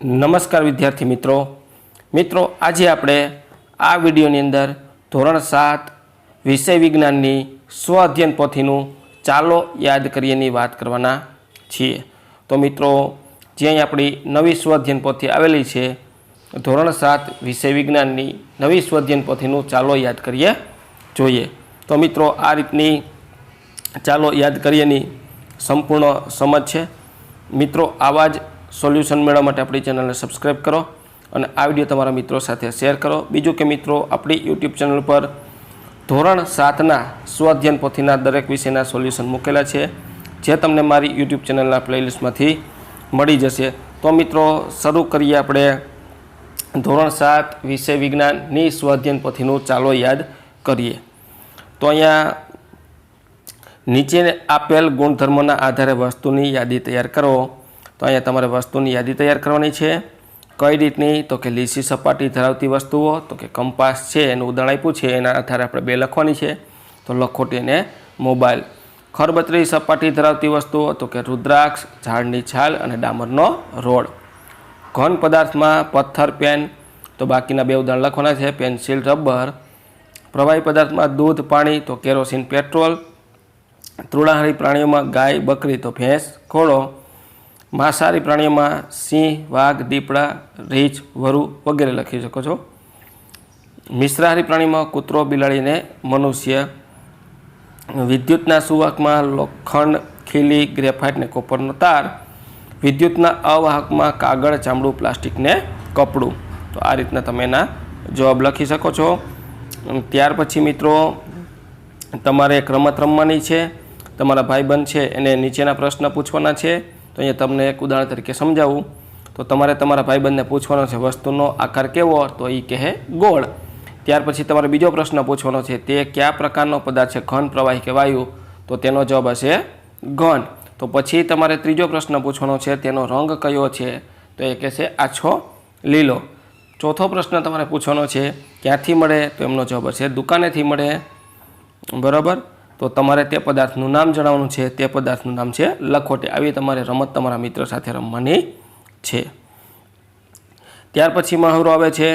નમસ્કાર વિદ્યાર્થી મિત્રો. મિત્રો, આજે આપણે આ વિડીયોની અંદર ધોરણ સાત વિષય વિજ્ઞાનની સ્વ અધ્યયન પોથીનું ચાલો યાદ કરીએની વાત કરવાના છીએ. તો મિત્રો જે આપણી નવી સ્વ અધ્યયન પોથી આવેલી છે, ધોરણ સાત વિષય વિજ્ઞાનની નવી સ્વ અધ્યયન પોથીનું ચાલો યાદ કરીએ જોઈએ. તો મિત્રો, આ રીતની ચાલો યાદ કરીએની સંપૂર્ણ સમજ છે. મિત્રો, આવા જ સોલ્યુશન મેળવવા માટે આપણી ચેનલને સબસ્ક્રાઈબ કરો અને આ વીડિયો તમારા મિત્રો સાથે શેર કરો. બીજું કે મિત્રો, આપણી યુટ્યુબ ચેનલ પર ધોરણ સાતના સ્વઅધ્યયન પોથીના દરેક વિષયના સોલ્યુશન મૂકેલા છે. જે તમને મારી યુટ્યુબ ચેનલના પ્લેલિસ્ટમાંથી મળી જશે. તો મિત્રો, શરૂ કરીએ આપણે. ધોરણ સાત વિષય વિજ્ઞાનની સ્વઅધ્યયન પોથીનું ચાલો યાદ કરીએ. તો અહીંયા નીચે આપેલ ગુણધર્મોના આધારે વસ્તુની યાદી તૈયાર કરો. તો અહીંયા તમારે વસ્તુની યાદી તૈયાર કરવાની છે. કઈ રીતની? તો કે લીસી સપાટી ધરાવતી વસ્તુઓ, તો કે કંપાસ છે, એનું ઉદાહરણ આપ્યું છે, એના આધારે આપણે બે લખવાની છે. તો લખોટી અને મોબાઈલ. ખરબતરી સપાટી ધરાવતી વસ્તુઓ, તો કે રુદ્રાક્ષ, ઝાડની છાલ અને ડામરનો રોડ ઘન પદાર્થમાં પથ્થર, પેન, તો બાકીના બે ઉદાહરણ લખવાના છે. Pencil, rubber. પ્રવાહી પદાર્થમાં દૂધ, પાણી, તો કેરોસીન, પેટ્રોલ. તૃણાહારી પ્રાણીઓમાં ગાય, બકરી, તો ભેંસ, ઘોડો. માંસાહારી પ્રાણીઓમાં સિંહ, વાઘ, દીપડા, રીંછ, વરુ વગેરે લખી શકો છો. મિશ્રાહારી પ્રાણીમાં કૂતરો બિલાડીને મનુષ્ય. વિદ્યુતના સુવાહકમાં લોખંડ, ખીલી, ગ્રેફાઇટ ને કોપરનો તાર. વિદ્યુતના અવાહકમાં કાગળ, ચામડું, પ્લાસ્ટિક ને કપડું. તો આ રીતના તમે એના જવાબ લખી શકો છો. ત્યાર પછી મિત્રો, તમારે એક રમત રમવાની છે. તમારા ભાઈબંધ છે, એને નીચેના પ્રશ્ન પૂછવાના છે. તો અહીંયા તમને એક ઉદાહરણ તરીકે સમજાવું. તો તમારે તમારા ભાઈબંધને પૂછવાનો છે, વસ્તુનો આકાર કેવો? તો એ કહે ગોળ. ત્યાર પછી તમારે બીજો પ્રશ્ન પૂછવાનો છે, તે કયા પ્રકારનો પદાર્થ છે, ઘન, પ્રવાહી કે વાયુ? તો તેનો જવાબ હશે ઘન. તો પછી તમારે ત્રીજો પ્રશ્ન પૂછવાનો છે, તેનો રંગ કયો છે? તો એ કહેશે આછો લીલો. ચોથો પ્રશ્ન તમારે પૂછવાનો છે, ક્યાંથી મળે? તો એમનો જવાબ હશે દુકાનેથી મળે. બરાબર? તો તમારે તે પદાર્થનું નામ જણાવવાનું છે. તે પદાર્થનું નામ છે લખોટી. આવી તમારે રમત તમારા મિત્ર સાથે રમવાની છે. ત્યાર પછી મહાવરો આવે છે.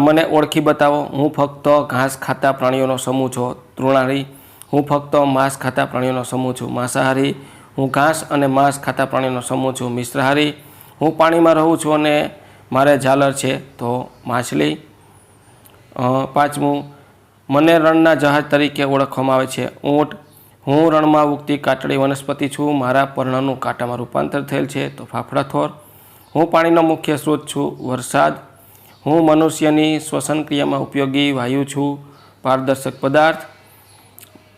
મને ઓળખી બતાવો. હું ફક્ત ઘાસ ખાતા પ્રાણીઓનો સમૂહ છું. તૃણાહારી હું ફક્ત માંસ ખાતા પ્રાણીઓનો સમૂહ છું. માંસાહારી. હું ઘાસ અને માંસ ખાતા પ્રાણીઓનો સમૂહ છું. મિશ્રાહારી. હું પાણીમાં રહું છું અને મારે ઝાલર છે. તો માછલી. પાંચમું. મને રણના જહાજ તરીકે ઓળખવામાં આવે છે. ઊંટ, હું રણમાં ઉગતી કાટળી વનસ્પતિ છું. મારા પર્ણનું કાંટામાં રૂપાંતર થયેલ છે. તો ફાફડાથોર, હું પાણીનો મુખ્ય સ્ત્રોત છું. વરસાદ, હું મનુષ્યની શ્વસન ક્રિયામાં ઉપયોગી વાયુ છું. પારદર્શક પદાર્થ,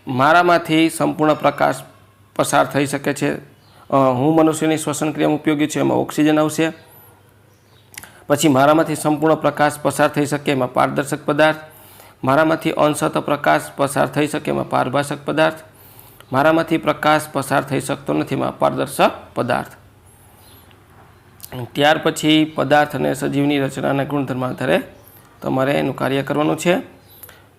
મારામાંથી સંપૂર્ણ પ્રકાશ પસાર થઈ શકે છે. હું મનુષ્યની શ્વસન ક્રિયામાં ઉપયોગી છું. એમાં ઓક્સિજન આવશે. પછી મારામાંથી સંપૂર્ણ પ્રકાશ પસાર થઈ શકે. એમાં પારદર્શક પદાર્થ મારામાંથી અંશત પ્રકાશ પસાર થઈ શકે એમાં પારભાષક પદાર્થ. મારામાંથી પ્રકાશ પસાર થઈ શકતો નથી એમાં પારદર્શક પદાર્થ. ત્યાર પછી પદાર્થ અને સજીવની રચનાના ગુણધર્મ આધારે તમારે એનું કાર્ય કરવાનું છે.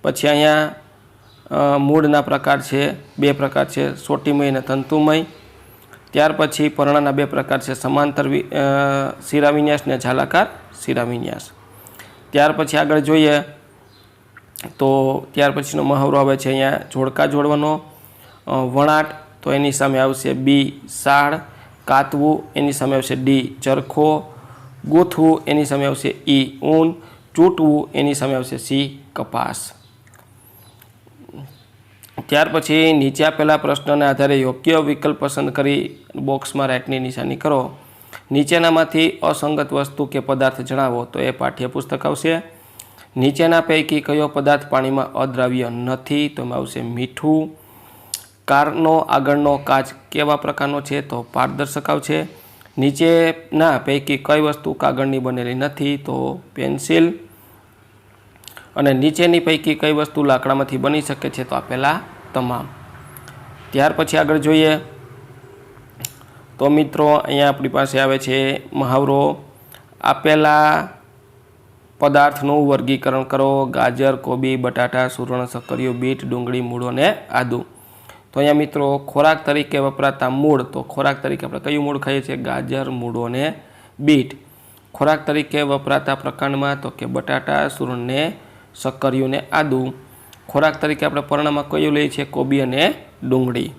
પછી અહીંયા મૂળના પ્રકાર છે, બે પ્રકાર છે, સોટીમય અને તંતુમય. ત્યાર પછી પર્ણના બે પ્રકાર છે, સમાંતર શિરાવિન્યાસ ને ઝાલાકાર શિરાવિન્યાસ. ત્યાર પછી આગળ જોઈએ તો ત્યાર પછીનો મહાવરો આવે છે અહીંયા જોડકા જોડવાનો વણાટ, તો એની સામે આવશે બી, સાળ, કાતવું, એની સામે આવશે ડી, ચરખો, ગૂંથવું, એની સામે આવશે ઈ, ઊન, ચૂંટવું, એની સામે આવશે સી, કપાસ. ત્યાર પછી નીચે આપેલા પ્રશ્નના આધારે યોગ્ય વિકલ્પ પસંદ કરી બોક્સમાં રાઇટની નિશાની કરો. નીચેનામાંથી અસંગત વસ્તુ કે પદાર્થ જણાવો, તો એ પાઠ્યપુસ્તક આવશે. નીચેના પૈકી કયો પદાર્થ પાણીમાં અદ્રાવ્ય નથી? તો એમાં આવશે મીઠું. કારનો આગળનો કાચ કેવા પ્રકારનો છે? તો પારદર્શક આવશે. નીચેના પૈકી કઈ વસ્તુ કાગળની બનેલી નથી? તો પેન્સિલ. અને નીચેની પૈકી કઈ વસ્તુ લાકડામાંથી બની શકે છે? તો આપેલા તમામ. ત્યાર પછી આગળ જોઈએ. તો મિત્રો, અહીંયા આપણી પાસે આવે છે મહાવરો. આપેલા પદાર્થનું વર્ગીકરણ કરો. ગાજર, કોબી, બટાટા સુરણ સક્કરિયું બીટ, ડુંગળી, મૂળો અને આદુ. તો અહીંયા મિત્રો, ખોરાક તરીકે વપરાતા મૂળ. તો ખોરાક તરીકે આપણે કયું મૂળ ખાઈએ છીએ? ગાજર, મૂળો અને બીટ. ખોરાક તરીકે વપરાતા પ્રકાંડમાં તો કે બટાટા સુરણને સક્કરિયુંને આદુ. ખોરાક તરીકે આપણે પર્ણમાં કયું લઈએ છીએ? કોબી અને ડુંગળી.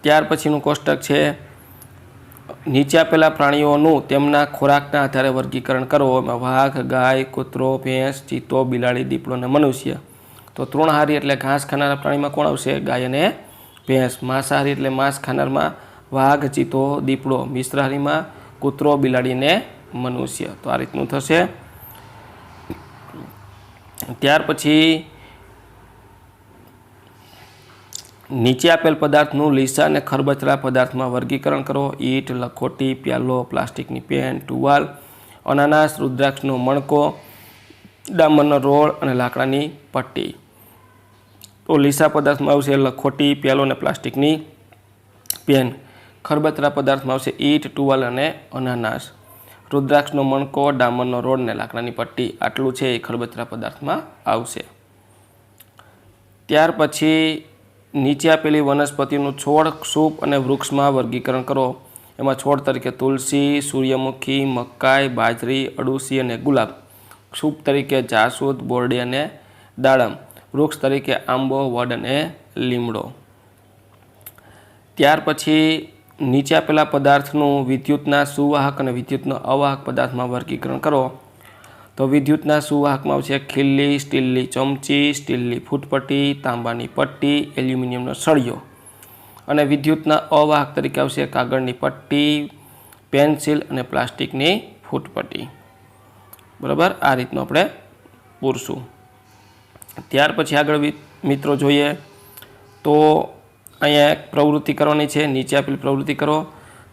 ત્યાર પછીનું કોષ્ટક છે નીચે આપેલા પ્રાણીઓનું તેમના ખોરાકના આધારે વર્ગીકરણ કરો. એમાં વાઘ, ગાય, કૂતરો, ભેંસ ચિત્તો બિલાડી, દીપડો અને મનુષ્ય. તો તૃણહારી એટલે ઘાસ ખાનારા પ્રાણીમાં કોણ આવશે? ગાય અને ભેંસ. માંસાહારી એટલે માંસ ખાનારમાં વાઘ ચિત્તો દીપડો. મિશ્રહારીમાં કૂતરો, બિલાડી અને મનુષ્ય. તો આ રીતનું થશે. ત્યાર પછી નીચે આપેલ પદાર્થનું લીસા અને ખરબચડા પદાર્થમાં વર્ગીકરણ કરો. ઈંટ, લખોટી, પ્યાલો, પ્લાસ્ટિકની પેન, ટુવાલ, અનાનાસ, રુદ્રાક્ષનો મણકો, ડામરનો રોળ અને લાકડાની પટ્ટી. તો લીસા પદાર્થમાં આવશે લખોટી, પ્યાલો અને પ્લાસ્ટિકની પેન. ખરબચડા પદાર્થમાં આવશે ઈંટ, ટુવાલ અને અનાનાસ. રુદ્રાક્ષનો મણકો, ડામરનો રોડ અને લાકડાની પટ્ટી. આટલું છે એ ખરબચડા પદાર્થમાં આવશે. ત્યાર પછી નીચે આપેલી વનસ્પતિનું છોડ, સૂપ અને વૃક્ષમાં વર્ગીકરણ કરો. એમાં છોડ તરીકે તુલસી, સૂર્યમુખી, મકાઈ, બાજરી અડુસી અને ગુલાબ. સૂપ તરીકે જાસૂદ, બોરડી અને દાડમ. વૃક્ષ તરીકે આંબો, વડ અને લીમડો. ત્યાર પછી નીચે આપેલા પદાર્થનું વિદ્યુતના સુવાહક અને વિદ્યુતના અવાહક પદાર્થમાં વર્ગીકરણ કરો. તો વિદ્યુતના સુવાહકમાં આવશે ખીલ્લી, સ્ટીલની ચમચી, સ્ટીલની ફૂટપટ્ટી, તાંબાની પટ્ટી, એલ્યુમિનિયમનો સળિયો. અને વિદ્યુતના અવાહક તરીકે આવશે કાગળની પટ્ટી, પેન્સિલ અને પ્લાસ્ટિકની ફૂટપટ્ટી. બરાબર? આ રીતનું આપણે પૂરશું. ત્યાર પછી આગળ મિત્રો જોઈએ તો અહીંયા એક પ્રવૃત્તિ કરવાની છે. નીચે આપેલી પ્રવૃત્તિ કરો.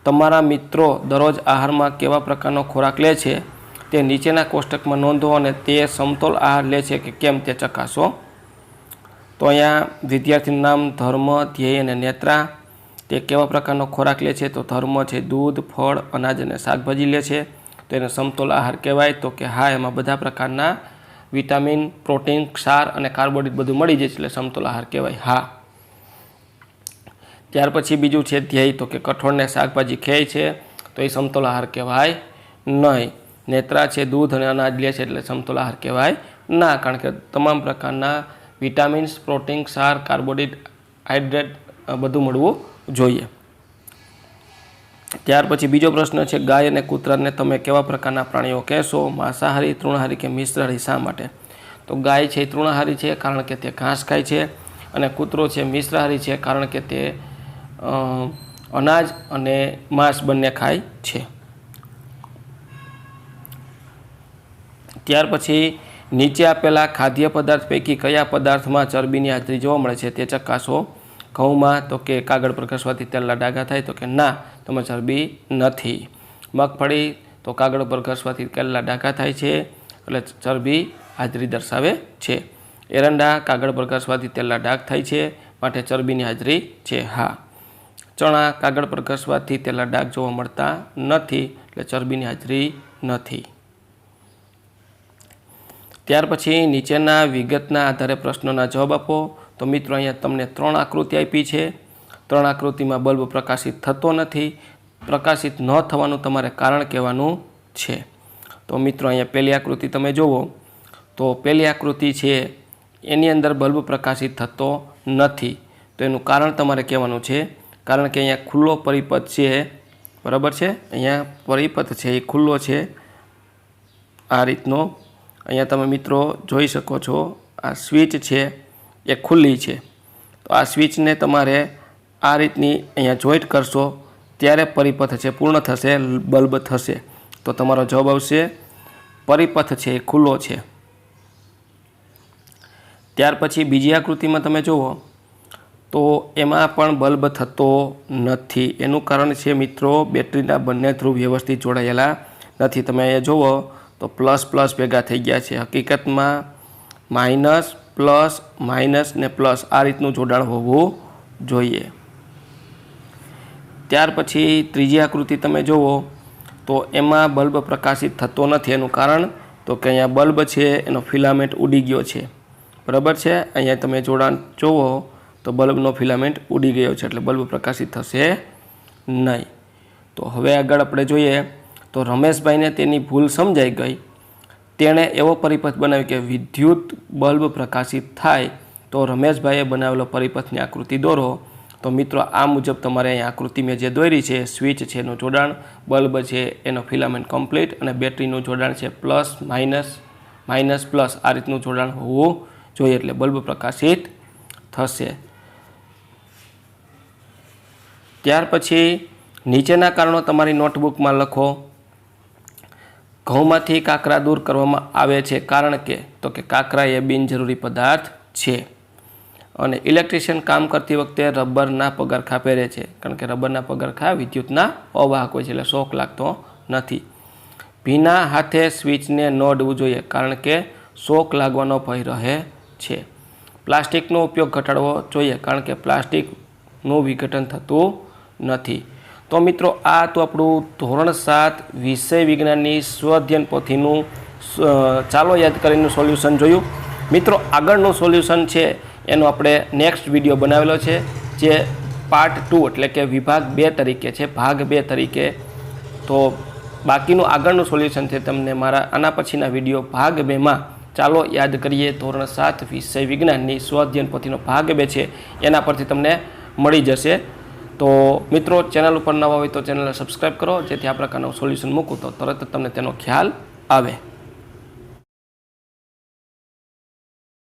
તમારા મિત્રો દરરોજ આહારમાં કેવા પ્રકારનો ખોરાક લે છે? તે નીચેના કોષ્ટકમાં નોંધો અને તે સમતોલ આહાર લે છે કે કેમ તે ચકાસો. તો અહીંયા વિદ્યાર્થીનું નામ ધર્મ, ધ્યેય અને નેત્રા. તે કેવા પ્રકારનો ખોરાક લે છે? તો ધર્મ છે દૂધ, ફળ, અનાજ અને શાકભાજી લે છે. તો એને સમતોલ આહાર કહેવાય. તો કે હા, એમાં બધા પ્રકારના વિટામિન, પ્રોટીન, ક્ષાર અને કાર્બોહાઈડ્રેટ બધું મળી જાય છે એટલે સમતોલ આહાર કહેવાય. હા. ત્યાર પછી બીજું છે ધ્યેય. તો કે કઠોળને શાકભાજી ખાય છે. તો એ સમતોલ આહાર કહેવાય નહીં. નેત્રા છે, દૂધ અને અનાજ લે છે એટલે સમતોલ આહાર કહેવાય ના, કારણ કે તમામ પ્રકારના વિટામિન્સ, પ્રોટીન સાર કાર્બોહાઈડ્રેટ હાઇડ્રેટ બધું મળવું જોઈએ. ત્યાર પછી બીજો પ્રશ્ન છે, ગાય અને કૂતરાને તમે કેવા પ્રકારના પ્રાણીઓ કહેશો? માંસાહારી, તૃણહારી કે મિશ્રહારી, શા માટે? તો ગાય છે તૃણહારી છે, કારણ કે તે ઘાસ ખાય છે અને કૂતરો છે મિશ્રહારી છે, કારણ કે તે અનાજ અને માંસ બંને ખાય છે. ત્યાર પછી નીચે આપેલા ખાદ્ય પદાર્થ પૈકી કયા પદાર્થમાં ચરબીની હાજરી જોવા મળે છે તે ચકાસો. ઘઉંમાં તો કે કાગળ પર ઘસવાથી તેલના ડાઘા થાય તો કે ના, તેમાં ચરબી નથી. મગફળી તો કાગળ પર ઘસવાથી તેલના ડાઘા થાય છે, એટલે ચરબી હાજરી દર્શાવે છે. એરંડા કાગળ પર ઘસવાથી તેલના ડાઘ થાય છે, માટે ચરબીની હાજરી છે, હા. ચણા કાગળ પર ઘસવાથી તેલના ડાઘ જોવા મળતા નથી, એટલે ચરબીની હાજરી નથી. ત્યાર પછી નીચેના વિગતના આધારે પ્રશ્નોના જવાબ આપો. તો મિત્રો, અહીંયા તમને ત્રણ આકૃતિ આપી છે. ત્રણ આકૃતિમાં બલ્બ પ્રકાશિત થતો નથી. પ્રકાશિત ન થવાનું તમારે કારણ કહેવાનું છે. તો મિત્રો, અહીંયા પહેલી આકૃતિ તમે જુઓ. તો પહેલી આકૃતિ છે, એની અંદર બલ્બ પ્રકાશિત થતો નથી. તો એનું કારણ તમારે કહેવાનું છે. કારણ કે અહીંયા ખુલ્લો પરિપથ છે. બરાબર છે? અહીંયા પરિપથ છે, એ ખુલ્લો છે. આ રીતનો અહીંયા તમે મિત્રો જોઈ શકો છો, આ સ્વિચ છે, એ ખુલ્લી છે. તો આ સ્વિચને તમારે આ રીતની અહીંયા જોઈન્ટ કરશો, ત્યારે પરિપથ છે, પૂર્ણ થશે, બલ્બ થશે. તો તમારો જવાબ આવશે, પરિપથ છે, એ ખુલ્લો છે. ત્યાર પછી બીજી આકૃતિમાં તમે જુઓ, તો એમાં પણ બલ્બ થતો નથી. એનું કારણ છે મિત્રો, બેટરીના બંને ધ્રુવ વ્યવસ્થિત જોડાયેલા નથી. તમે અહીંયા જુઓ તો પ્લસ પ્લસ ભેગા થઈ ગયા છે. હકીકતમાં માઇનસ પ્લસ માઇનસ ને પ્લસ આ રીતનું જોડાણ હોવું જોઈએ. ત્યાર પછી ત્રીજી આકૃતિ તમે જુઓ તો એમાં બલ્બ પ્રકાશિત થતો નથી. એનું કારણ તો કે અહીંયા બલ્બ છે, એનો ફિલામેન્ટ ઉડી ગયો છે. બરાબર છે? અહીંયા તમે જોડાણ જુઓ તો બલ્બનો ફિલામેન્ટ ઉડી ગયો છે, એટલે બલ્બ પ્રકાશિત થશે નહીં. તો હવે આગળ આપણે જોઈએ તો રમેશભાઈને તેની ભૂલ સમજાઈ ગઈ. તેણે એવો પરિપથ બનાવ્યો કે વિદ્યુત બલ્બ પ્રકાશિત થાય તો રમેશભાઈએ બનાવેલો પરિપથની આકૃતિ દોરો. તો મિત્રો, આ મુજબ તમારે અહીં આકૃતિ મેં જે દોરી છે, સ્વિચ છે એનું જોડાણ, બલ્બ છે એનો ફિલામેન્ટ કમ્પ્લીટ અને બેટરીનું જોડાણ છે પ્લસ, માઇનસ માઇનસ, પ્લસ. આ રીતનું જોડાણ હોવું જોઈએ એટલે બલ્બ પ્રકાશિત થશે. ત્યાર પછી નીચેના કારણો તમારી નોટબુકમાં લખો. ઘઉંમાંથી કાંકરા દૂર કરવામાં આવે છે. કારણ કે, તો કે કાંકરા એ બિનજરૂરી પદાર્થ છે. અને ઇલેક્ટ્રિશિયન કામ કરતી વખતે રબરના પગરખા પહેરે છે. કારણ કે રબરના પગરખા વિદ્યુતના અવાહક હોય છે, એટલે શોક લાગતો નથી. ભીના હાથે સ્વિચને ન અડવું જોઈએ, કારણ કે શોક લાગવાનો ભય રહે છે. પ્લાસ્ટિકનો ઉપયોગ ઘટાડવો જોઈએ, કારણ કે પ્લાસ્ટિકનું વિઘટન થતું નથી. તો મિત્રો, આ તો આપણું ધોરણ સાત વિષય વિજ્ઞાનની સ્વઅધ્યયન પોથીનું ચાલો યાદ કરીને સોલ્યુશન જોયું. મિત્રો, આગળનું સોલ્યુશન છે, એનો આપણે નેક્સ્ટ વીડિયો બનાવેલો છે, જે પાર્ટ ટુ, એટલે કે વિભાગ બે તરીકે છે, ભાગ બે તરીકે. તો બાકીનું આગળનું સોલ્યુશન છે તમને મારા આના પછીના વીડિયો ભાગ બેમાં. ચાલો યાદ કરીએ, ધોરણ સાત વિષય વિજ્ઞાનની સ્વઅધ્યયન પોથીનો ભાગ બે છે, એના પરથી તમને મળી જશે. તો મિત્રો, ચેનલ ઉપર નવા હોય તો ચેનલને સબસ્ક્રાઈબ કરો, જેથી આ પ્રકારનું સોલ્યુશન મૂકું તો તરત જ તમને તેનો ખ્યાલ આવે.